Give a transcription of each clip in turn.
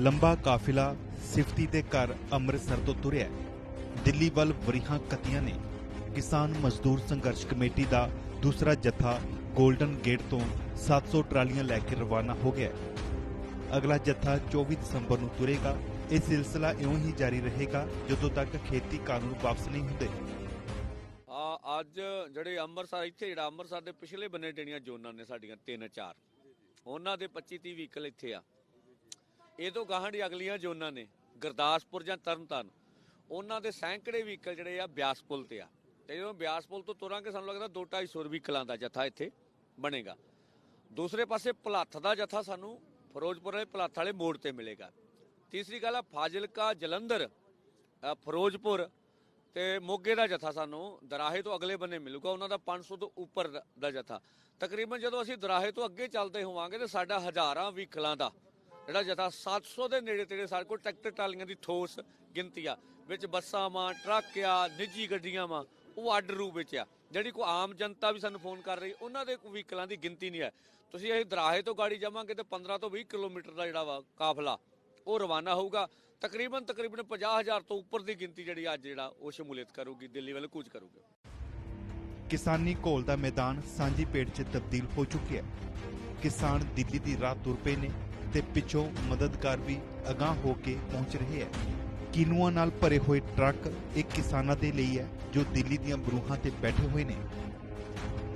ਲੰਬਾ ਕਾਫਿਲਾ ਸਿਫਤੀ ਦੇ ਘਰ ਅੰਮ੍ਰਿਤਸਰ ਤੋਂ ਤੁਰਿਆ ਦਿੱਲੀ ਵੱਲ ਵਰੀਹਾਂ ਕਤੀਆਂ ਨੇ ਕਿਸਾਨ ਮਜ਼ਦੂਰ ਸੰਘਰਸ਼ ਕਮੇਟੀ ਦਾ ਦੂਸਰਾ ਜਥਾ 골ਡਨ ਗੇਟ ਤੋਂ 700 ਟਰਾਲੀਆਂ ਲੈ ਕੇ ਰਵਾਨਾ ਹੋ ਗਿਆ ਅਗਲਾ ਜਥਾ 24 ਦਸੰਬਰ ਨੂੰ ਤੁਰੇਗਾ। ਇਹ ਸਿਲਸਿਲਾ ਇਉਂ ਹੀ ਜਾਰੀ ਰਹੇਗਾ ਜਦੋਂ ਤੱਕ ਖੇਤੀ ਕਾਨੂੰਨ ਵਾਪਸ ਨਹੀਂ ਹੁੰਦੇ। ਆ, ਅੱਜ ਜਿਹੜੇ ਅੰਮ੍ਰਿਤਸਰ, ਇੱਥੇ ਜਿਹੜਾ ਅੰਮ੍ਰਿਤਸਰ ਦੇ ਪਿਛਲੇ ਬੰਨੇ ਜਿਹੜੀਆਂ ਜ਼ੋਨਾਂ ਨੇ ਸਾਡੀਆਂ ਤਿੰਨ ਚਾਰ। ਉਹਨਾਂ ਦੇ 25 30 ਵਹੀਕਲ ਇੱਥੇ ਆ। ਇਹ ਤੋਂ ਗਾਹਾਂ ਦੀ ਅਗਲੀਆਂ ਜ਼ੋਨਾਂ ਨੇ, ਗੁਰਦਾਸਪੁਰ ਜਾਂ ਤਰਨਤਾਰਨ, ਉਹਨਾਂ ਦੇ ਸੈਂਕੜੇ ਵਹੀਕਲ ਜਿਹੜੇ ਆ ਬਿਆਸ ਪੁਲ ਤੇ ਆ। ਤੇ ਜਦੋਂ ਬਿਆਸ ਪੁਲ ਤੋਂ ਤੁਰਾਂਗੇ, ਸਾਨੂੰ ਲੱਗਦਾ 2 250 ਵਹੀਕਲਾਂ ਦਾ ਜਥਾ ਇੱਥੇ ਬਣੇਗਾ। ਦੂਸਰੇ ਪਾਸੇ ਭਲੱਥ ਦਾ ਜਥਾ ਸਾਨੂੰ ਫਿਰੋਜ਼ਪੁਰ ਵਾਲੇ ਭਲੱਥ ਵਾਲੇ ਮੋੜ ਤੇ ਮਿਲੇਗਾ। ਤੀਸਰੀ ਗੱਲ ਆ, ਫਾਜ਼ਿਲਕਾ, ਜਲੰਧਰ ਫਿਰੋਜ਼ਪੁਰ ਤੇ ਮੋਗੇ ਦਾ ਜਥਾ ਸਾਨੂੰ ਦਰਾਹੇ ਤੋਂ ਅਗਲੇ ਬੰਨੇ ਮਿਲੂਗਾ। ਉਹਨਾਂ ਦਾ 500 ਤੋਂ ਉੱਪਰ ਦਾ- ਦਾ ਜਥਾ। ਤਕਰੀਬਨ ਜਦੋਂ ਅਸੀਂ ਦਰਾਹੇ ਤੋਂ ਅੱਗੇ ਚੱਲਦੇ ਹੋਵਾਂਗੇ, ਤੇ ਸਾਡਾ ਹਜ਼ਾਰਾਂ ਵਹੀਕਲਾਂ ਦਾ ਜਿਹੜਾ ਜਥਾ 700 ਦੇ ਨੇੜੇ ਤੇੜੇ ਸਾਡੇ ਕੋਲ ਟਰੈਕਟਰ ਟਰਾਲੀਆਂ ਦੀ ਠੋਸ ਗਿਣਤੀ ਆ, ਵਿੱਚ ਬੱਸਾਂ ਵਾਂ, ਟਰੱਕ ਆ, ਨਿੱਜੀ ਗੱਡੀਆਂ ਵਾਂ, ਉਹ ਅੱਡ ਰੂਪ ਵਿੱਚ ਆ। ਜਿਹੜੀ ਕੋ ਆਮ ਜਨਤਾ ਵੀ ਸਾਨੂੰ ਫੋਨ ਕਰ ਰਹੀ, ਉਹਨਾਂ ਦੇ ਕੋਈ ਵਹੀਕਲਾਂ ਦੀ ਗਿਣਤੀ ਨਹੀਂ ਹੈ। ਤੁਸੀਂ ਇਹ ਦਰਾਹੇ ਤੋਂ ਗਾੜੀ ਜਾਵਾਂਗੇ ਤੇ 15 ਤੋਂ 20 ਕਿਲੋਮੀਟਰ ਦਾ ਜਿਹੜਾ ਵਾ ਕਾਫਲਾ, ਉਹ ਰਵਾਨਾ ਹੋਊਗਾ। ਤਕਰੀਬਨ ਤਕਰੀਬਨ 50000 ਤੋਂ ਉੱਪਰ ਦੀ ਗਿਣਤੀ ਜਿਹੜੀ ਅੱਜ ਜਿਹੜਾ, ਉਹ ਸ਼ਮੂਲੀਅਤ ਕਰੂਗੀ, ਦਿੱਲੀ ਵੱਲ ਕੂਚ ਕਰੂਗੀ। ਕਿਸਾਨੀ ਘੋਲ ਦਾ ਮੈਦਾਨ ਸਾਂਝੀ ਪੇੜ 'ਚ ਤਬਦੀਲ ਹੋ ਚੁੱਕਿਆ ਹੈ। ਕਿਸਾਨ ਦਿੱਲੀ ਦੀ ਰਾਹ ਤੁਰ ਪਏ ਨੇ ਤੇ ਪਿੱਛੋਂ ਮਦਦਗਾਰ ਵੀ ਅਗਾਹ ਹੋ ਕੇ ਪਹੁੰਚ ਰਹੇ ਹੈ। ਕਿਨੂਆਂ ਨਾਲ ਭਰੇ ਹੋਏ ਟਰੱਕ ਇਹ ਕਿਸਾਨਾਂ ਦੇ ਲਈ ਹੈ, ਜੋ ਦਿੱਲੀ ਦੀਆਂ ਬਰੂਹਾਂ ਤੇ ਬੈਠੇ ਹੋਏ ਨੇ।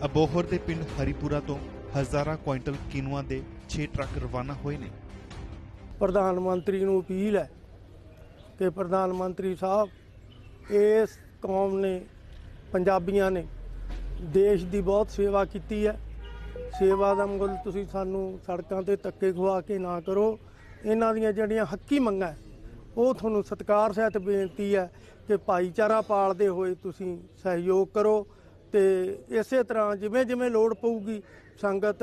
ਅਬੋਹਰ ਦੇ ਪਿੰਡ ਹਰੀਪੁਰਾ ਤੋਂ ਹਜ਼ਾਰਾਂ ਕੁਇੰਟਲ ਕਿਨੂਆਂ ਦੇ 6 ਟਰੱਕ ਰਵਾਨਾ ਹੋਏ ਨੇ। ਪ੍ਰਧਾਨ ਮੰਤਰੀ ਨੂੰ ਅਪੀਲ ਹੈ ਕਿ ਪ੍ਰਧਾਨ ਮੰਤਰੀ ਸਾਹਿਬ, ਇਸ ਕੌਮ ਨੇ, ਪੰਜਾਬੀਆਂ ਨੇ ਦੇਸ਼ ਦੀ ਬਹੁਤ ਸੇਵਾ ਕੀਤੀ ਹੈ। ਸੇਵਾ ਦਾ ਮੁੱਲ ਤੁਸੀਂ ਸਾਨੂੰ ਸੜਕਾਂ ਤੇ ਧੱਕੇ ਖਵਾ ਕੇ ਨਾ ਕਰੋ। ਇਹਨਾਂ ਦੀਆਂ ਜਿਹੜੀਆਂ ਹੱਕੀ ਮੰਗਾਂ ਉਹ ਤੁਹਾਨੂੰ ਸਤਿਕਾਰ ਸਹਿਤ ਬੇਨਤੀ ਹੈ ਕਿ ਭਾਈਚਾਰਾ ਪਾਲਦੇ ਹੋਏ ਤੁਸੀਂ ਸਹਿਯੋਗ ਕਰੋ ਤੇ ਇਸੇ ਤਰ੍ਹਾਂ ਜਿਵੇਂ ਜਿਵੇਂ ਲੋੜ ਪਊਗੀ, ਸੰਗਤ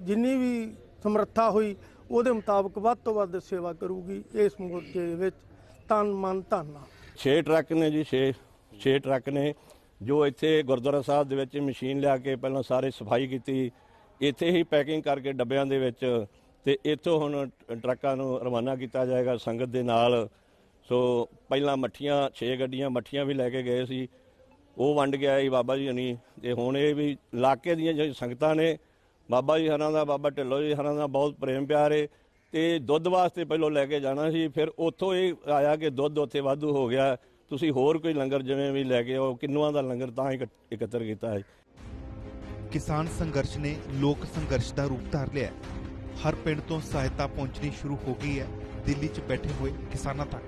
ਜਿੰਨੀ ਵੀ ਸਮਰੱਥਾ ਹੋਈ, ਉਹਦੇ ਮੁਤਾਬਕ ਵੱਧ ਤੋਂ ਵੱਧ ਸੇਵਾ ਕਰੂਗੀ ਇਸ ਮੋਰਚੇ ਦੇ ਵਿੱਚ। ਤਨ ਮਨ ਧਨ। ਨਾਲ 6 ਟਰੱਕ ਨੇ ਜੀ 6 6 ਟਰੱਕ ਨੇ। ਜੋ ਇੱਥੇ ਗੁਰਦੁਆਰਾ ਸਾਹਿਬ ਦੇ ਵਿੱਚ ਮਸ਼ੀਨ ਲਿਆ ਕੇ ਪਹਿਲਾਂ ਸਾਰੇ ਸਫ਼ਾਈ ਕੀਤੀ ਇੱਥੇ ਹੀ ਪੈਕਿੰਗ ਕਰਕੇ ਡੱਬਿਆਂ ਦੇ ਵਿੱਚ ਤੇ ਇੱਥੋਂ ਹੁਣ ਟਰੱਕਾਂ ਨੂੰ ਰਵਾਨਾ ਕੀਤਾ ਜਾਏਗਾ ਸੰਗਤ ਦੇ ਨਾਲ। ਸੋ ਪਹਿਲਾਂ ਮੱਠੀਆਂ 6 ਗੱਡੀਆਂ ਮੱਠੀਆਂ ਵੀ ਲੈ ਕੇ ਗਏ ਸੀ। ਉਹ ਵੰਡ ਗਿਆ ਜੀ ਬਾਬਾ ਜੀ ਹਣੀ। ਤੇ ਹੁਣ ਇਹ ਵੀ ਇਲਾਕੇ ਦੀਆਂ ਜਿਹੜੀ ਸੰਗਤਾਂ ਨੇ, ਬਾਬਾ ਜੀ ਹਰਾਂ ਦਾ, ਬਾਬਾ ਢਿੱਲੋਂ ਜੀ ਹਰਾਂ ਦਾ ਬਹੁਤ ਪ੍ਰੇਮ ਪਿਆਰ ਹੈ ਤੇ ਦੁੱਧ ਵਾਸਤੇ ਪਹਿਲਾਂ ਲੈ ਕੇ ਜਾਣਾ ਸੀ, ਫਿਰ ਉੱਥੋਂ ਇਹ ਆਇਆ ਕਿ ਦੁੱਧ ਉੱਥੇ ਵਾਧੂ ਹੋ ਗਿਆ। ਤੁਸੀਂ ਹੋਰ ਕੋਈ ਲੰਗਰ ਜਿਵੇਂ ਵੀ ਲੈ ਕੇ ਆਓ, ਕਿੰਨੂਆਂ ਦਾ ਲੰਗਰ ਤਾਂ ਇਕੱਠ- ਇਕੱਤਰ ਕੀਤਾ ਹੈ। ਕਿਸਾਨ ਸੰਘਰਸ਼ ਨੇ ਲੋਕ ਸੰਘਰਸ਼ ਦਾ ਰੂਪ ਧਾਰ ਲਿਆ ਹਰ ਪਿੰਡ ਤੋਂ ਸਹਾਇਤਾ ਪਹੁੰਚਣੀ ਸ਼ੁਰੂ ਹੋ ਗਈ ਹੈ। ਦਿੱਲੀ 'ਚ ਬੈਠੇ ਹੋਏ ਕਿਸਾਨਾਂ ਤੱਕ।